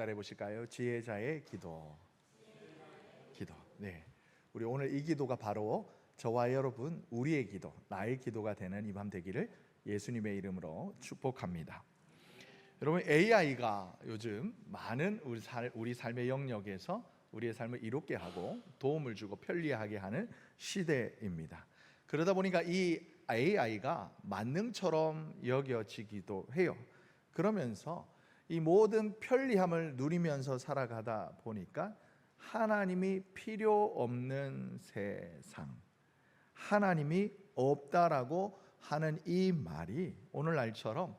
따라해 보실까요? 지혜자의 기도. 기도. 네. 우리 오늘 이 기도가 바로 저와 여러분 우리의 기도, 나의 기도가 되는 이 밤 되기를 예수님의 이름으로 축복합니다. 여러분 AI가 요즘 많은 우리, 살, 우리 삶의 영역에서 우리의 삶을 이롭게 하고 도움을 주고 편리하게 하는 시대입니다. 그러다 보니까 이 AI가 만능처럼 여겨지기도 해요. 그러면서 이 모든 편리함을 누리면서 살아가다 보니까 하나님이 필요 없는 세상, 하나님이 없다라고 하는 이 말이 오늘날처럼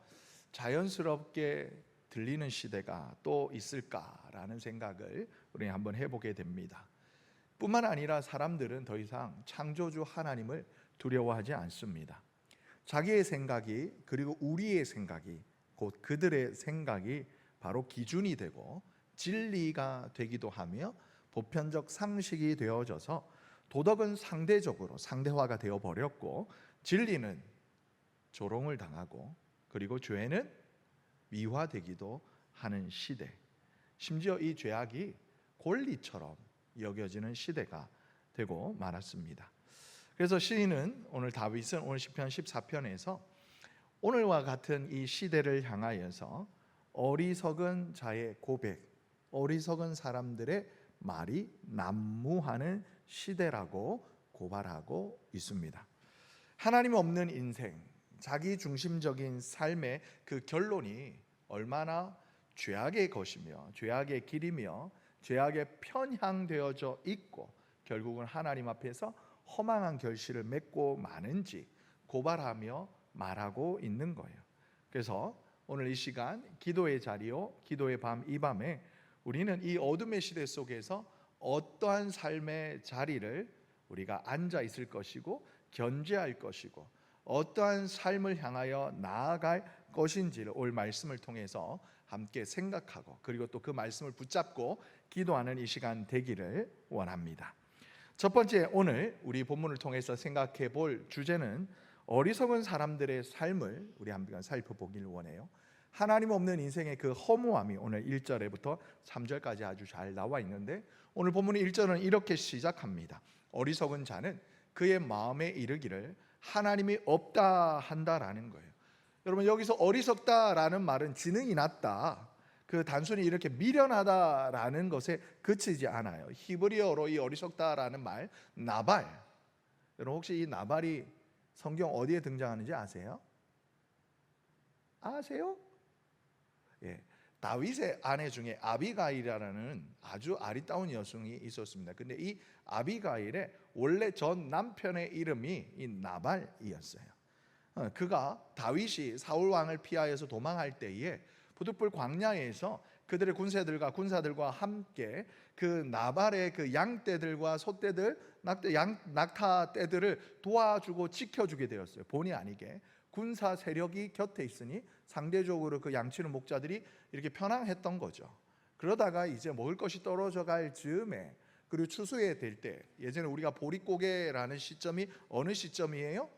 자연스럽게 들리는 시대가 또 있을까라는 생각을 우리 한번 해보게 됩니다. 뿐만 아니라 사람들은 더 이상 창조주 하나님을 두려워하지 않습니다. 자기의 생각이 그리고 우리의 생각이 곧 그들의 생각이 바로 기준이 되고 진리가 되기도 하며 보편적 상식이 되어져서 도덕은 상대적으로 상대화가 되어 버렸고 진리는 조롱을 당하고 그리고 죄는 미화되기도 하는 시대. 심지어 이 죄악이 권리처럼 여겨지는 시대가 되고 말았습니다. 그래서 시인은 오늘 다윗은 오늘 시편 14편에서 오늘과 같은 이 시대를 향하여서 어리석은 자의 고백, 어리석은 사람들의 말이 난무하는 시대라고 고발하고 있습니다. 하나님 없는 인생, 자기 중심적인 삶의 그 결론이 얼마나 죄악의 것이며 죄악의 길이며 죄악에 편향되어져 있고 결국은 하나님 앞에서 허망한 결실을 맺고 마는지 고발하며 말하고 있는 거예요. 그래서 오늘 이 시간 기도의 자리요, 기도의 밤 이 밤에 우리는 이 어둠의 시대 속에서 어떠한 삶의 자리를 우리가 앉아 있을 것이고 견제할 것이고 어떠한 삶을 향하여 나아갈 것인지를 올 말씀을 통해서 함께 생각하고 그리고 또 그 말씀을 붙잡고 기도하는 이 시간 되기를 원합니다. 첫 번째 오늘 우리 본문을 통해서 생각해 볼 주제는 어리석은 사람들의 삶을 우리 한번 살펴보기를 원해요. 하나님 없는 인생의 그 허무함이 오늘 1절에부터 3절까지 아주 잘 나와 있는데 오늘 본문의 1절은 이렇게 시작합니다. 어리석은 자는 그의 마음에 이르기를 하나님이 없다 한다라는 거예요. 여러분 여기서 어리석다라는 말은 지능이 낮다. 그 단순히 이렇게 미련하다라는 것에 그치지 않아요. 히브리어로 이 어리석다라는 말 나발. 여러분 혹시 이 나발이 성경 어디에 등장하는지 아세요? 아세요? 예. 다윗의 아내 중에 아비가일이라는 아주 아리따운 여성이 있었습니다. 근데 이 아비가일의 원래 전 남편의 이름이 이 나발이었어요. 어, 그가 다윗이 사울 왕을 피하여서 도망할 때에 부득불 광야에서 그들의 군세들과 군사들과 함께 그 나발의 그 양떼들과 소떼들, 낙, 양, 낙타 떼들을 도와주고 지켜주게 되었어요. 본의 아니게 군사 세력이 곁에 있으니 상대적으로 그 양치는 목자들이 이렇게 편안했던 거죠. 그러다가 이제 먹을 것이 떨어져 갈 즈음에 그리고 추수에 될때 예전에 우리가 보릿고개라는 시점이 어느 시점이에요?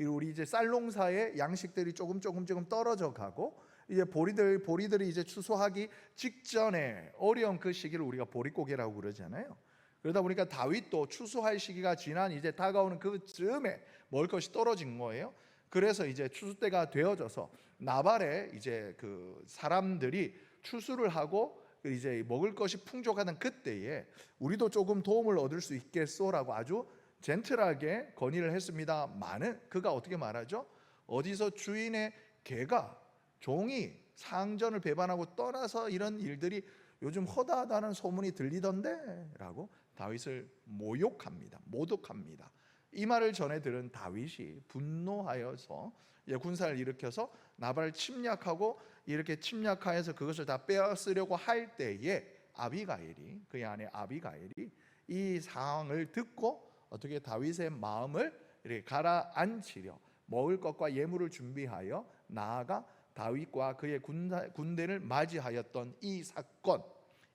우리 이제 쌀농사의 양식들이 조금 조금 조금 떨어져 가고 이제 보리들 보리들이 이제 추수하기 직전에 어려운 그 시기를 우리가 보릿고개라고 그러잖아요. 그러다 보니까 다윗도 추수할 시기가 지난 이제 다가오는 그 즈음에 먹을 것이 떨어진 거예요. 그래서 이제 추수 때가 되어져서 나발에 이제 그 사람들이 추수를 하고 이제 먹을 것이 풍족하던 그때에 우리도 조금 도움을 얻을 수 있겠소라고 아주 젠틀하게 건의를 했습니다. 많은 그가 어떻게 말하죠? 어디서 주인의 개가 종이 상전을 배반하고 떠나서 이런 일들이 요즘 허다하다는 소문이 들리던데 라고 다윗을 모욕합니다. 모독합니다. 이 말을 전해 들은 다윗이 분노하여서 군사를 일으켜서 나발을 침략하고 이렇게 침략하여서 그것을 다 빼앗으려고 할 때에 아비가일이 그의 아내 아비가일이 이 상황을 듣고 어떻게 다윗의 마음을 이렇게 가라앉히려 먹을 것과 예물을 준비하여 나아가 다윗과 그의 군대를 맞이하였던 이 사건,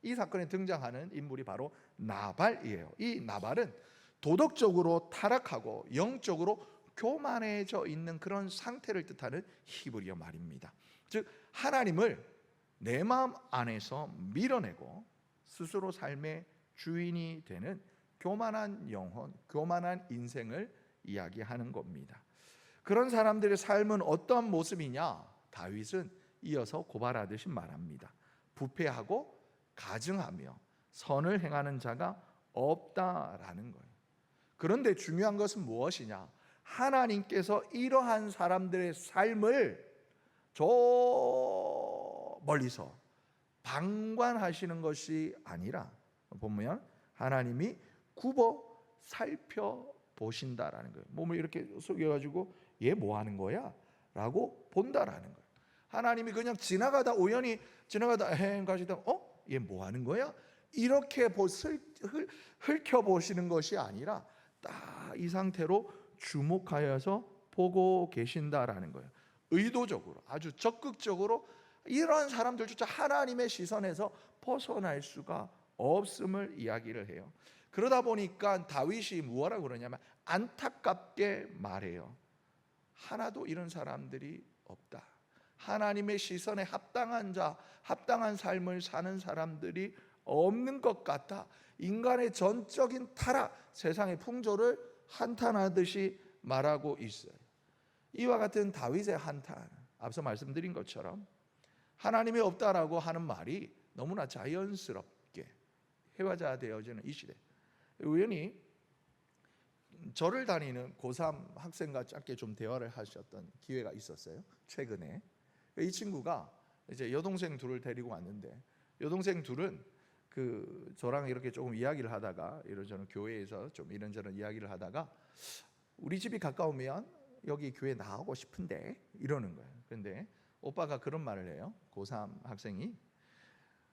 이 사건에 등장하는 인물이 바로 나발이에요. 이 나발은 도덕적으로 타락하고 영적으로 교만해져 있는 그런 상태를 뜻하는 히브리어 말입니다. 즉 하나님을 내 마음 안에서 밀어내고 스스로 삶의 주인이 되는 교만한 영혼, 교만한 인생을 이야기하는 겁니다. 그런 사람들의 삶은 어떤 모습이냐? 다윗은 이어서 고발하듯이 말합니다. 부패하고 가증하며 선을 행하는 자가 없다라는 거예요. 그런데 중요한 것은 무엇이냐? 하나님께서 이러한 사람들의 삶을 저 멀리서 방관하시는 것이 아니라 보면 하나님이 굽어 살펴 보신다라는 거예요. 몸을 이렇게 숙여가지고 얘 뭐 하는 거야?라고 본다라는 거예요. 하나님이 그냥 지나가다 우연히 지나가다 행 가시다 어 얘 뭐 하는 거야? 이렇게 보슬 훑혀 보시는 것이 아니라 딱 이 상태로 주목하여서 보고 계신다라는 거예요. 의도적으로 아주 적극적으로 이러한 사람들조차 하나님의 시선에서 벗어날 수가 없음을 이야기를 해요. 그러다 보니까 다윗이 무엇라 그러냐면 안타깝게 말해요. 하나도 이런 사람들이 없다. 하나님의 시선에 합당한 자, 합당한 삶을 사는 사람들이 없는 것 같다. 인간의 전적인 타락, 세상의 풍조를 한탄하듯이 말하고 있어요. 이와 같은 다윗의 한탄, 앞서 말씀드린 것처럼 하나님이 없다라고 하는 말이 너무나 자연스럽게 회화자 되어지는 이 시대. 우연히 절을 다니는 고3 학생과 짧게 좀 대화를 하셨던 기회가 있었어요. 최근에 이 친구가 이제 여동생 둘을 데리고 왔는데 여동생 둘은 그 저랑 이렇게 조금 이야기를 하다가 이런저런 교회에서 좀 이런저런 이야기를 하다가 우리 집이 가까우면 여기 교회 나가고 싶은데 이러는 거예요. 근데 오빠가 그런 말을 해요. 고3 학생이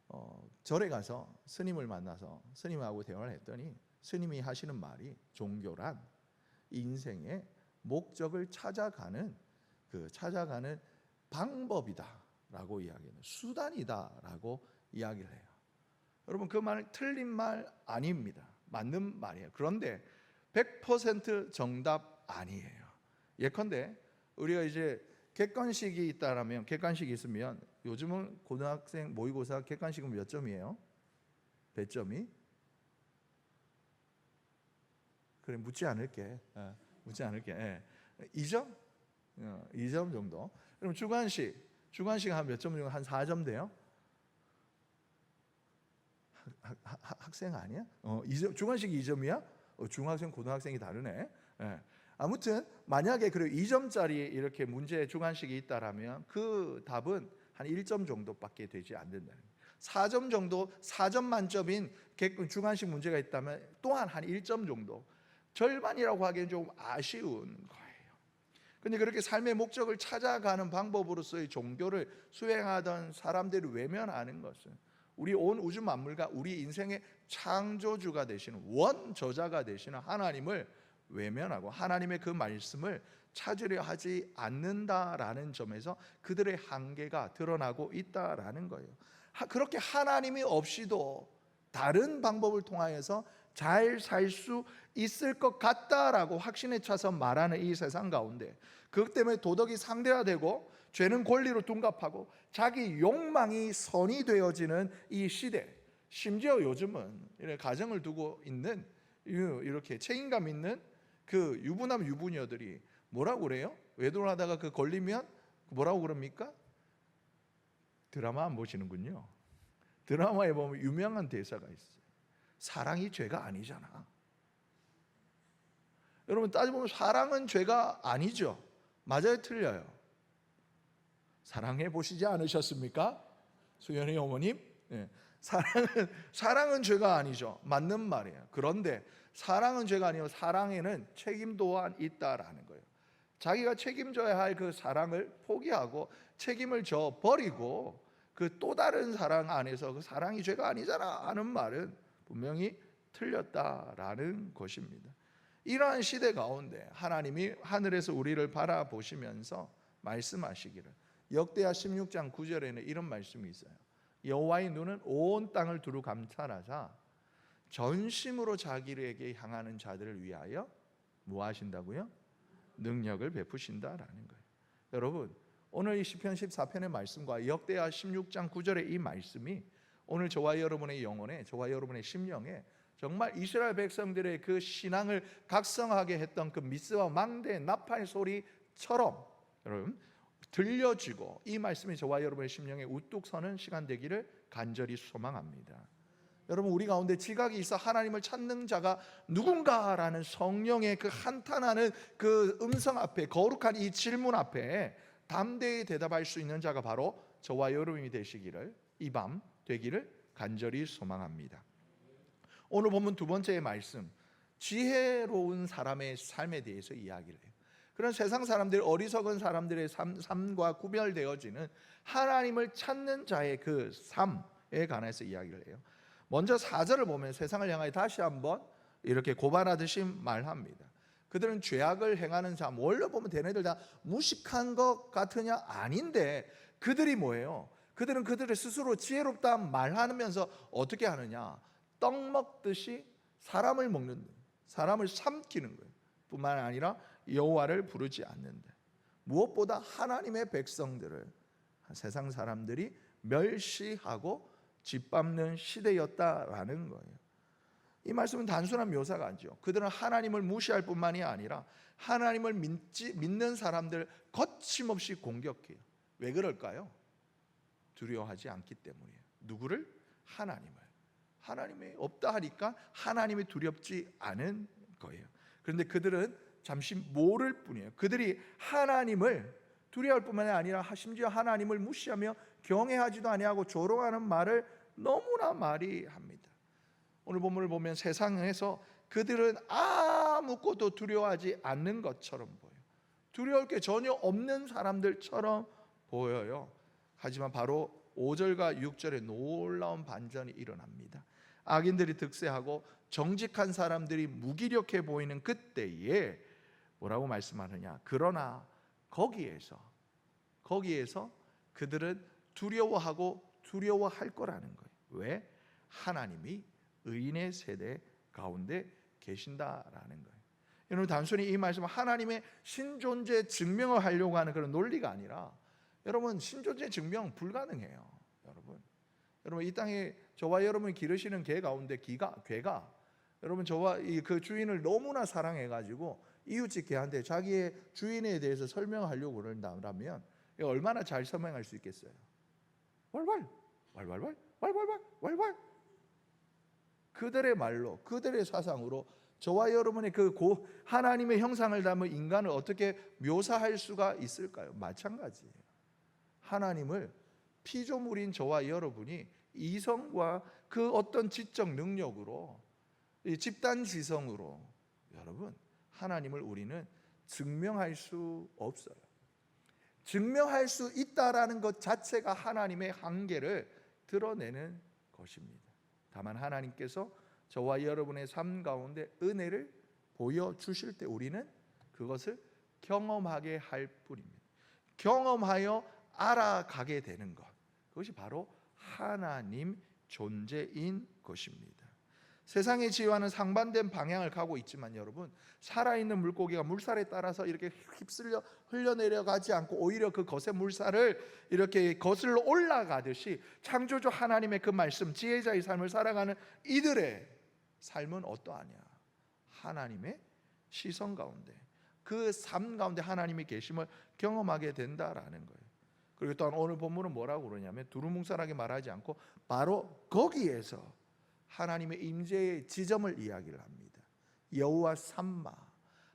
어, 절에 가서 스님을 만나서 스님하고 대화를 했더니 스님이 하시는 말이 종교란 인생의 목적을 찾아가는 그 찾아가는 방법이다라고 이야기해요. 수단이다라고 이야기를 해요. 여러분 그 말 틀린 말 아닙니다. 맞는 말이에요. 그런데 100% 정답 아니에요. 예컨대 우리가 이제 객관식이 있다라면 객관식이 있으면 요즘은 고등학생 모의고사 객관식은 몇 점이에요? 몇 점이? 그래 묻지 않을게. 예, 묻지 않을게. 예. 2점? 어, 2점 정도. 그럼 주관식 주관식 한몇점 정도 한 4점 돼요? 학, 학, 학생 아니야? 어, 2점, 주관식 2점이야? 어, 중학생 고등학생이 다르네. 예. 아무튼 만약에 그 2점짜리 이렇게 문제 주관식이 있다라면 그 답은 한 1점 정도밖에 되지 않는다는 거예요. 4점 정도 4점 만점인 주관식 문제가 있다면 또한 한 1점 정도 절반이라고 하기엔 좀 아쉬운. 근데 그렇게 삶의 목적을 찾아가는 방법으로서의 종교를 수행하던 사람들을 외면하는 것은 우리 온 우주 만물과 우리 인생의 창조주가 되시는 원 저자가 되시는 하나님을 외면하고 하나님의 그 말씀을 찾으려 하지 않는다라는 점에서 그들의 한계가 드러나고 있다라는 거예요. 그렇게 하나님이 없이도 다른 방법을 통하여서 잘 살 수 있을 것 같다라고 확신에 차서 말하는 이 세상 가운데 그것 때문에 도덕이 상대화되고 죄는 권리로 둔갑하고 자기 욕망이 선이 되어지는 이 시대 심지어 요즘은 이렇게 가정을 두고 있는 이렇게 책임감 있는 그 유부남 유부녀들이 뭐라고 그래요? 외도하다가 그 걸리면 뭐라고 그럽니까? 드라마 안 보시는군요. 드라마에 보면 유명한 대사가 있어요. 사랑이 죄가 아니잖아. 여러분 따져보면 사랑은 죄가 아니죠. 맞아요, 틀려요. 사랑해 보시지 않으셨습니까? 수연이 어머님? 네. 사랑은 사랑은 죄가 아니죠. 맞는 말이에요. 그런데 사랑은 죄가 아니고 사랑에는 책임 또한 있다라는 거예요. 자기가 책임져야 할 그 사랑을 포기하고 책임을 져 버리고 그 또 다른 사랑 안에서 그 사랑이 죄가 아니잖아 하는 말은 분명히 틀렸다라는 것입니다. 이러한 시대 가운데 하나님이 하늘에서 우리를 바라보시면서 말씀하시기를 역대하 16장 9절에는 이런 말씀이 있어요. 여호와의 눈은 온 땅을 두루 감찰하사 전심으로 자기에게 향하는 자들을 위하여 뭐 하신다고요? 능력을 베푸신다라는 거예요. 여러분, 오늘 이 시편 14편의 말씀과 역대하 16장 9절의 이 말씀이 오늘 저와 여러분의 영혼에 저와 여러분의 심령에 정말 이스라엘 백성들의 그 신앙을 각성하게 했던 그 미스와 망대 나팔 소리처럼 여러분 들려지고 이 말씀이 저와 여러분의 심령에 우뚝 서는 시간 되기를 간절히 소망합니다. 여러분 우리 가운데 지각이 있어 하나님을 찾는 자가 누군가라는 성령의 그 한탄하는 그 음성 앞에 거룩한 이 질문 앞에 담대히 대답할 수 있는 자가 바로 저와 여러분이 되시기를 이밤 되기를 간절히 소망합니다. 오늘 보면 두 번째 말씀 지혜로운 사람의 삶에 대해서 이야기를 해요. 그런 세상 사람들 어리석은 사람들의 삶, 삶과 구별되어지는 하나님을 찾는 자의 그 삶에 관해서 이야기를 해요. 먼저 4절을 보면 세상을 향하여 다시 한번 이렇게 고발하듯이 말합니다. 그들은 죄악을 행하는 자, 원래 보면 대네들 다 무식한 것 같으냐? 아닌데 그들이 뭐예요? 그들은 그들의 스스로 지혜롭다 말하면서 어떻게 하느냐? 떡 먹듯이 사람을 먹는 사람을 삼키는 거예요. 뿐만 아니라 여호와를 부르지 않는다. 무엇보다 하나님의 백성들을 세상 사람들이 멸시하고 짓밟는 시대였다라는 거예요. 이 말씀은 단순한 묘사가 아니죠. 그들은 하나님을 무시할 뿐만이 아니라 하나님을 믿지, 믿는 사람들 거침없이 공격해요. 왜 그럴까요? 두려워하지 않기 때문이에요. 누구를? 하나님을. 하나님이 없다 하니까 하나님이 두렵지 않은 거예요. 그런데 그들은 잠시 모를 뿐이에요. 그들이 하나님을 두려워할 뿐만이 아니라 심지어 하나님을 무시하며 경외하지도 아니하고 조롱하는 말을 너무나 많이 합니다. 오늘 본문을 보면 세상에서 그들은 아무것도 두려워하지 않는 것처럼 보여요. 두려울 게 전혀 없는 사람들처럼 보여요. 하지만 바로 5절과 6절에 놀라운 반전이 일어납니다. 악인들이 득세하고 정직한 사람들이 무기력해 보이는 그때에 뭐라고 말씀하느냐? 그러나 거기에서 거기에서 그들은 두려워하고 두려워할 거라는 거예요. 왜? 하나님이 의인의 세대 가운데 계신다라는 거예요. 여러분 단순히 이 말씀은 하나님의 신존재 증명을 하려고 하는 그런 논리가 아니라 여러분 신존재 증명 불가능해요. 여러분. 여러분 이 땅에 저와 여러분이 기르시는 개 가운데 기가 괴가 여러분 저와 그 주인을 너무나 사랑해 가지고 이웃집 개한테 자기의 주인에 대해서 설명하려고 그런다면 얼마나 잘 설명할 수 있겠어요? 왈왈 왈왈왈 왈왈왈 왈왈 그들의 말로 그들의 사상으로 저와 여러분의 그 고 하나님의 형상을 담은 인간을 어떻게 묘사할 수가 있을까요? 마찬가지예요. 하나님을 피조물인 저와 여러분이 이성과 그 어떤 지적 능력으로 집단 지성으로 여러분 하나님을 우리는 증명할 수 없어요. 증명할 수 있다라는 것 자체가 하나님의 한계를 드러내는 것입니다. 다만 하나님께서 저와 여러분의 삶 가운데 은혜를 보여 주실 때 우리는 그것을 경험하게 할 뿐입니다. 경험하여 알아가게 되는 것. 그것이 바로 하나님 존재인 것입니다. 세상의 지혜와는 상반된 방향을 가고 있지만 여러분 살아있는 물고기가 물살에 따라서 이렇게 휩쓸려 흘려내려가지 않고 오히려 그 것의 물살을 이렇게 거슬러 올라가듯이 창조주 하나님의 그 말씀 지혜자의 삶을 살아가는 이들의 삶은 어떠하냐 하나님의 시선 가운데 그 삶 가운데 하나님이 계심을 경험하게 된다라는 거예요. 그리고 또한 오늘 본문은 뭐라고 그러냐면 두루뭉술하게 말하지 않고 바로 거기에서 하나님의 임재의 지점을 이야기를 합니다. 여호와 삼마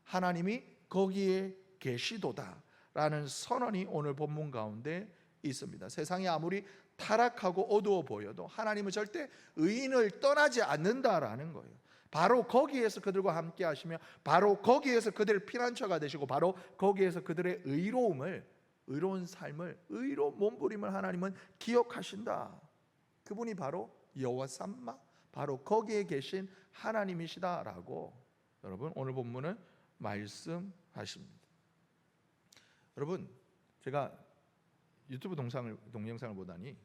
하나님이 거기에 계시도다라는 선언이 오늘 본문 가운데 있습니다. 세상이 아무리 타락하고 어두워 보여도 하나님은 절대 의인을 떠나지 않는다라는 거예요. 바로 거기에서 그들과 함께 하시며 바로 거기에서 그들의 피난처가 되시고 바로 거기에서 그들의 의로움을 의로운 삶을 의로 몸부림을 하나님은 기억하신다. 그분이 바로 여호와 삼마 바로 거기에 계신 하나님이시다라고 여러분 오늘 본문은 말씀하십니다. 여러분 제가 유튜브 동상을 동영상을 보다니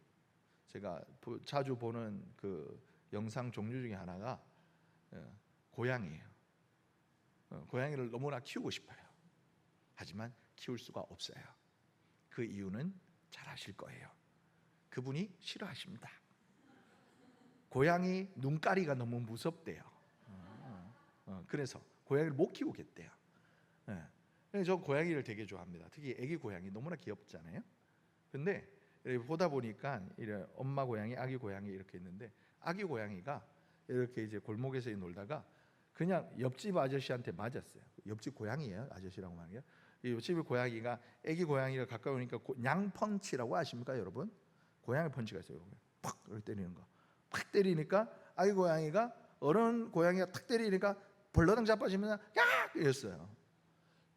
제가 자주 보는 그 영상 종류 중에 하나가 어, 고양이에요. 어, 고양이를 너무나 키우고 싶어요. 하지만 키울 수가 없어요. 그 이유는 잘 아실 거예요. 그분이 싫어하십니다. 고양이 눈가리가 너무 무섭대요. 어, 어, 그래서 고양이를 못 키우겠대요. 예. 근데 저 고양이를 되게 좋아합니다. 특히 아기 고양이 너무나 귀엽잖아요. 근데 보다 보니까 이래 엄마 고양이, 아기 고양이 이렇게 있는데 아기 고양이가 이렇게 이제 골목에서 놀다가 그냥 옆집 아저씨한테 맞았어요. 옆집 고양이예요, 아저씨라고 말이에 요. 이 옆집 고양이가 아기 고양이가 가까이 오니까 고- 양 펀치라고 아십니까, 여러분? 고양이 펀치가 있어요. 팍 때리는 거. 팍 때리니까 아기 고양이가 어른 고양이가 탁 때리니까 벌러덩 자빠지면서 야 이랬어요.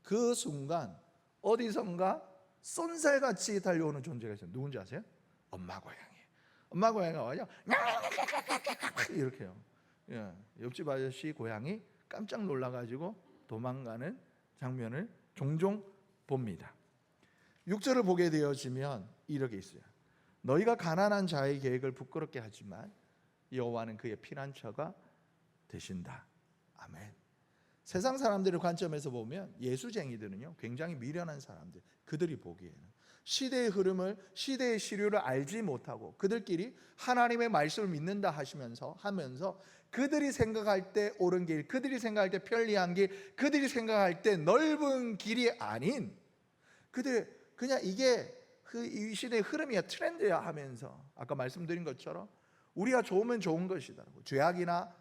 그 순간 어디선가 쏜살같이 달려오는 존재가 있어요. 누군지 아세요? 엄마 고양이. 엄마 고양이가 와요. 이렇게요. 예, 옆집 아저씨 고양이 깜짝 놀라가지고 도망가는 장면을 종종 봅니다. 6절을 보게 되어지면 이렇게 있어요. 너희가 가난한 자의 계획을 부끄럽게 하지만 여호와는 그의 피난처가 되신다. 아멘. 세상 사람들의 관점에서 보면 예수쟁이들은요 굉장히 미련한 사람들 그들이 보기에는 시대의 흐름을 시대의 시류를 알지 못하고 그들끼리 하나님의 말씀을 믿는다 하시면서 하면서 그들이 생각할 때 옳은 길 그들이 생각할 때 편리한 길 그들이 생각할 때 넓은 길이 아닌 그들 그냥 이게 그이 시대의 흐름이야 트렌드야 하면서 아까 말씀드린 것처럼 우리가 좋으면 좋은 것이다라고. 죄악이나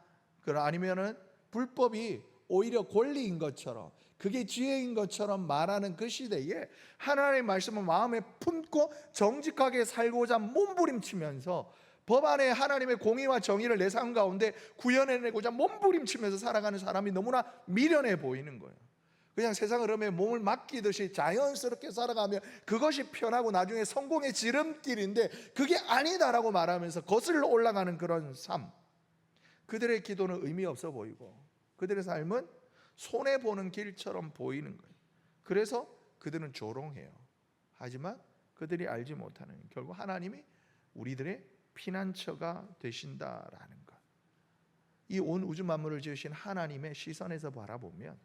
그런 아니면은 불법이 오히려 권리인 것처럼 그게 지혜인 것처럼 말하는 그 시대에 하나님의 말씀을 마음에 품고 정직하게 살고자 몸부림치면서 법 안에 하나님의 공의와 정의를 내 삶 가운데 구현해내고자 몸부림치면서 살아가는 사람이 너무나 미련해 보이는 거예요. 그냥 세상 흐름에 몸을 맡기듯이 자연스럽게 살아가면 그것이 편하고 나중에 성공의 지름길인데 그게 아니다라고 말하면서 거슬러 올라가는 그런 삶. 그들의 기도는 의미 없어 보이고 그들의 삶은 손해 보는 길처럼 보이는 거예요. 그래서 그들은 조롱해요. 하지만 그들이 알지 못하는 결국 하나님이 우리들의 피난처가 되신다라는 것. 이 온 우주 만물을 지으신 하나님의 시선에서 바라보면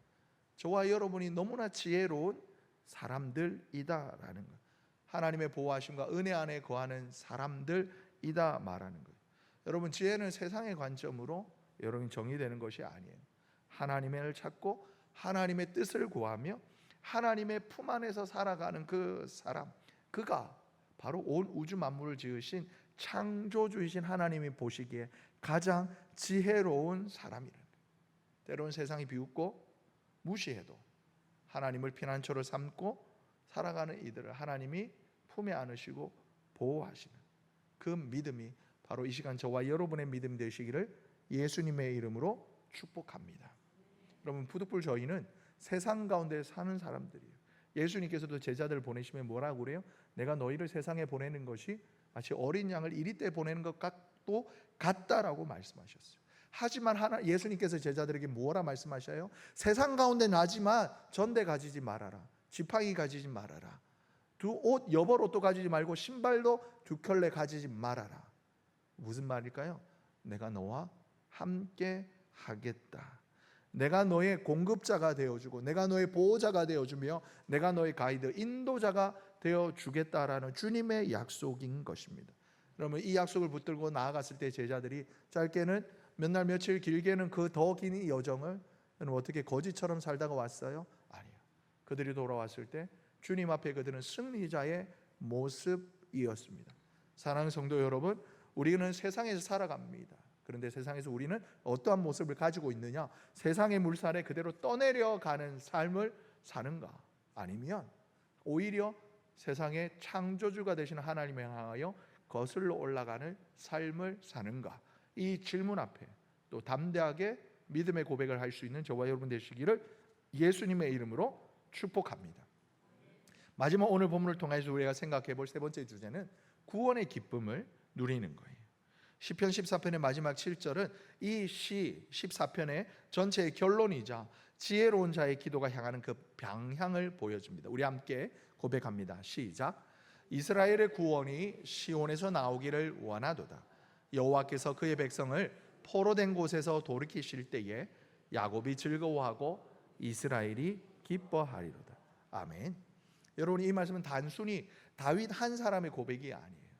저와 여러분이 너무나 지혜로운 사람들이다라는 것. 하나님의 보호하심과 은혜 안에 거하는 사람들이다 말하는 거예요. 여러분 지혜는 세상의 관점으로 여러분 정의되는 것이 아니에요. 하나님을 찾고 하나님의 뜻을 구하며 하나님의 품 안에서 살아가는 그 사람, 그가 바로 온 우주 만물을 지으신 창조주이신 하나님이 보시기에 가장 지혜로운 거예요. 때로는 세상이 비웃고 무시해도 하나님을 피난처로 삼고 살아가는 이들을 하나님이 품에 안으시고 보호하시는 그 믿음이 바로 이 시간 저와 여러분의 믿음 되시기를 예수님의 이름으로 축복합니다. 여러분 부득불 저희는 세상 가운데 사는 사람들이에요. 예수님께서도 제자들 보내시면 뭐라고 그래요? 내가 너희를 세상에 보내는 것이 마치 어린 양을 이리 때 보내는 것 같도 같다라고 말씀하셨어요. 하지만 하나 예수님께서 제자들에게 뭐라 말씀하셔요? 세상 가운데 나지만 전대 가지지 말아라. 지팡이 가지지 말아라. 두 옷 여벌 옷도 가지지 말고 신발도 두 켤레 가지지 말아라. 무슨 말일까요? 내가 너와 함께 하겠다. 내가 너의 공급자가 되어주고 내가 너의 보호자가 되어주며 내가 너의 가이드 인도자가 되어 주겠다라는 주님의 약속인 것입니다. 그러면 이 약속을 붙들고 나아갔을 때 제자들이 짧게는 몇 날 며칠 길게는 그 더긴이 여정을 어떻게 거지처럼 살다가 왔어요? 아니요. 그들이 돌아왔을 때 주님 앞에 그들은 승리자의 모습이었습니다. 사랑하는 성도 여러분, 우리는 세상에서 살아갑니다. 그런데 세상에서 우리는 어떠한 모습을 가지고 있느냐? 세상의 물살에 그대로 떠내려 가는 삶을 사는가? 아니면 오히려 세상의 창조주가 되시는 하나님을 향하여 거슬러 올라가는 삶을 사는가? 이 질문 앞에 또 담대하게 믿음의 고백을 할 수 있는 저와 여러분 되시기를 예수님의 이름으로 축복합니다. 마지막 오늘 본문을 통해서 우리가 생각해 볼 세 번째 주제는 구원의 기쁨을 누리는 거예요. 시편 14편의 마지막 7절은 이 시 14편의 전체의 결론이자 지혜로운 자의 기도가 향하는 그 방향을 보여줍니다. 우리 함께 고백합니다. 시작. 이스라엘의 구원이 시온에서 나오기를 원하도다. 여호와께서 그의 백성을 포로된 곳에서 돌이키실 때에 야곱이 즐거워하고 이스라엘이 기뻐하리로다. 아멘. 여러분 이 말씀은 단순히 다윗 한 사람의 고백이 아니에요.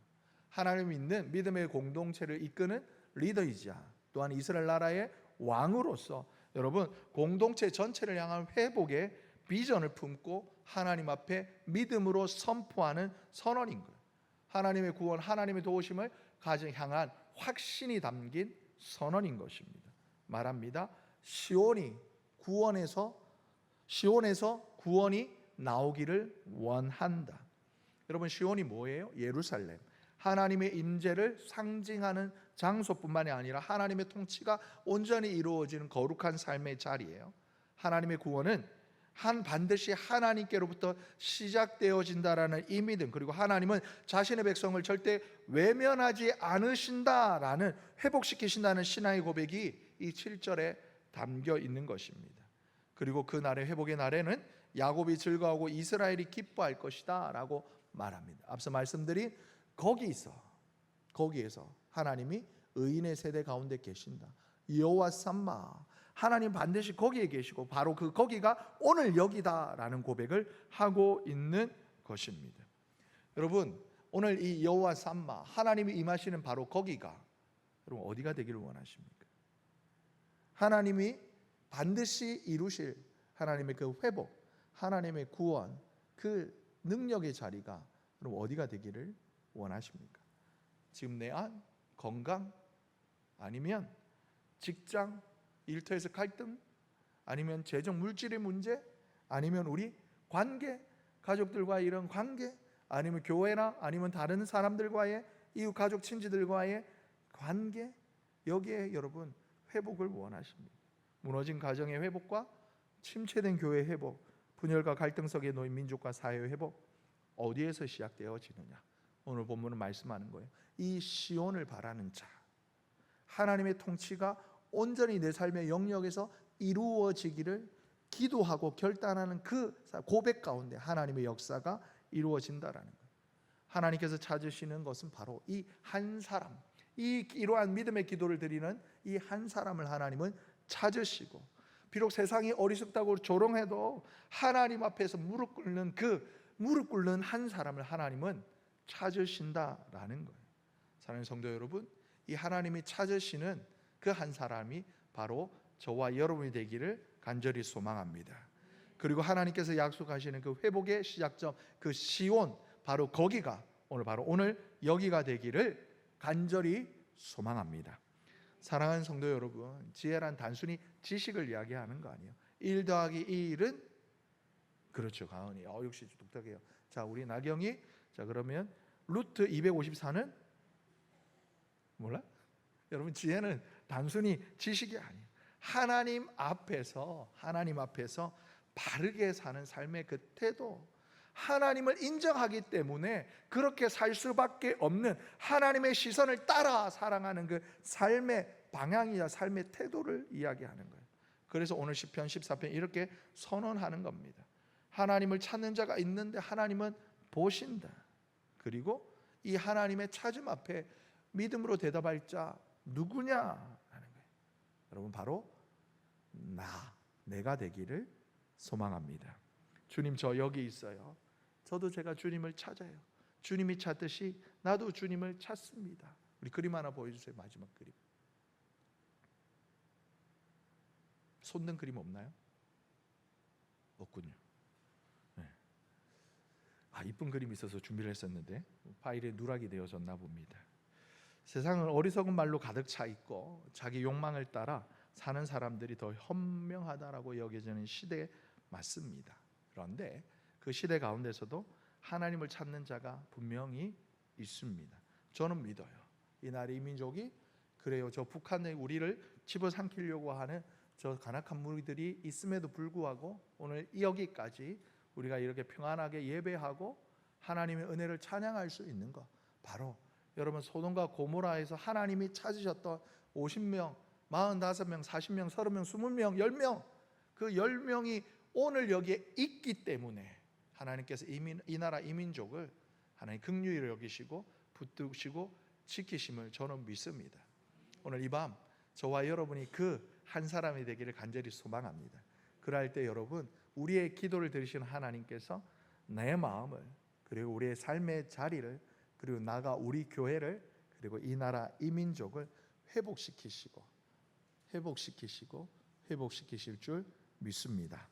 하나님 믿는 믿음의 공동체를 이끄는 리더이자 또한 이스라엘 나라의 왕으로서 여러분 공동체 전체를 향한 회복의 비전을 품고 하나님 앞에 믿음으로 선포하는 선언인 거예요. 하나님의 구원, 하나님의 도우심을 가정 향한 확신이 담긴 선언인 것입니다. 말합니다. 시온이 구원에서 시온에서 구원이 나오기를 원한다. 여러분 시온이 뭐예요? 예루살렘. 하나님의 임재를 상징하는 장소뿐만이 아니라 하나님의 통치가 온전히 이루어지는 거룩한 삶의 자리예요. 하나님의 구원은 한 반드시 하나님께로부터 시작되어진다라는 이 믿음 그리고 하나님은 자신의 백성을 절대 외면하지 않으신다라는 회복시키신다는 신앙의 고백이 이 7절에 담겨 있는 것입니다. 그리고 그 날의 회복의 날에는 야곱이 즐거워하고 이스라엘이 기뻐할 것이다라고 말합니다. 앞서 말씀드린 거기서 거기에서 하나님이 의인의 세대 가운데 계신다. 여호와 삼마 하나님 반드시 거기에 계시고 바로 그 거기가 오늘 여기다라는 고백을 하고 있는 것입니다. 여러분 오늘 이 여호와 삼마 하나님이 임하시는 바로 거기가 여러분 어디가 되기를 원하십니까? 하나님이 반드시 이루실 하나님의 그 회복, 하나님의 구원, 그 능력의 자리가 여러분 어디가 되기를 원하십니까? 지금 내 안, 건강, 아니면 직장, 일터에서 갈등, 아니면 재정 물질의 문제, 아니면 우리 관계, 가족들과의 이런 관계, 아니면 교회나 아니면 다른 사람들과의 이웃 가족 친지들과의 관계 여기에 여러분 회복을 원하십니다. 무너진 가정의 회복과 침체된 교회 회복, 분열과 갈등 속에 놓인 민족과 사회 회복 어디에서 시작되어지느냐? 오늘 본문은 말씀하는 거예요. 이 시온을 바라는 자, 하나님의 통치가 온전히 내 삶의 영역에서 이루어지기를 기도하고 결단하는 그 고백 가운데 하나님의 역사가 이루어진다라는 거예요. 하나님께서 찾으시는 것은 바로 이 한 사람, 이 이러한 믿음의 기도를 드리는 이 한 사람을 하나님은 찾으시고 비록 세상이 어리석다고 조롱해도 하나님 앞에서 무릎 꿇는 그 무릎 꿇는 한 사람을 하나님은 찾으신다라는 거예요. 사랑하는 성도 여러분, 이 하나님이 찾으시는 그 한 사람이 바로 저와 여러분이 되기를 간절히 소망합니다. 그리고 하나님께서 약속하시는 그 회복의 시작점, 그 시온 바로 거기가 오늘 바로 오늘 여기가 되기를 간절히 소망합니다. 사랑하는 성도 여러분, 지혜란 단순히 지식을 이야기하는 거 아니에요. 1 더하기 1은 그렇죠, 가은이. 어, 역시 독특해요. 자, 우리 나경이 자 그러면 루트 254는 몰라? 여러분 지혜는 단순히 지식이 아니에요. 하나님 앞에서 하나님 앞에서 바르게 사는 삶의 그 태도 하나님을 인정하기 때문에 그렇게 살 수밖에 없는 하나님의 시선을 따라 사랑하는 그 삶의 방향이자 삶의 태도를 이야기하는 거예요. 그래서 오늘 시편 14편 이렇게 선언하는 겁니다. 하나님을 찾는 자가 있는데 하나님은 보신다. 그리고 이 하나님의 찾음 앞에 믿음으로 대답할 자 누구냐 하는 거예요. 여러분 바로 나 내가 되기를 소망합니다. 주님 저 여기 있어요. 저도 제가 주님을 찾아요. 주님이 찾듯이 나도 주님을 찾습니다. 우리 그림 하나 보여주세요. 마지막 그림. 손든 그림 없나요? 없군요. 네. 아 이쁜 그림이 있어서 준비를 했었는데 파일에 누락이 되어졌나 봅니다. 세상은 어리석은 말로 가득 차 있고 자기 욕망을 따라 사는 사람들이 더 현명하다라고 여겨지는 시대에 맞습니다. 그런데 그 시대 가운데서도 하나님을 찾는 자가 분명히 있습니다. 저는 믿어요. 이날 이 민족이 그래요. 저 북한에 우리를 집어삼키려고 하는 저 간악한 무리들이 있음에도 불구하고 오늘 여기까지 우리가 이렇게 평안하게 예배하고 하나님의 은혜를 찬양할 수 있는 것 바로 여러분 소돔과 고모라에서 하나님이 찾으셨던 50명, 45명, 40명, 30명, 20명, 10명 그 10명이 오늘 여기에 있기 때문에 하나님께서 이민, 이 나라 이민족을 하나님 긍휼히 여기시고 붙드시고 지키심을 저는 믿습니다. 오늘 이 밤 저와 여러분이 그 한 사람이 되기를 간절히 소망합니다. 그럴 때 여러분 우리의 기도를 들으시는 하나님께서 내 마음을 그리고 우리의 삶의 자리를 그리고 나가 우리 교회를 그리고 이 나라 이 민족을 회복시키시고 회복시키시고 회복시키실 줄 믿습니다.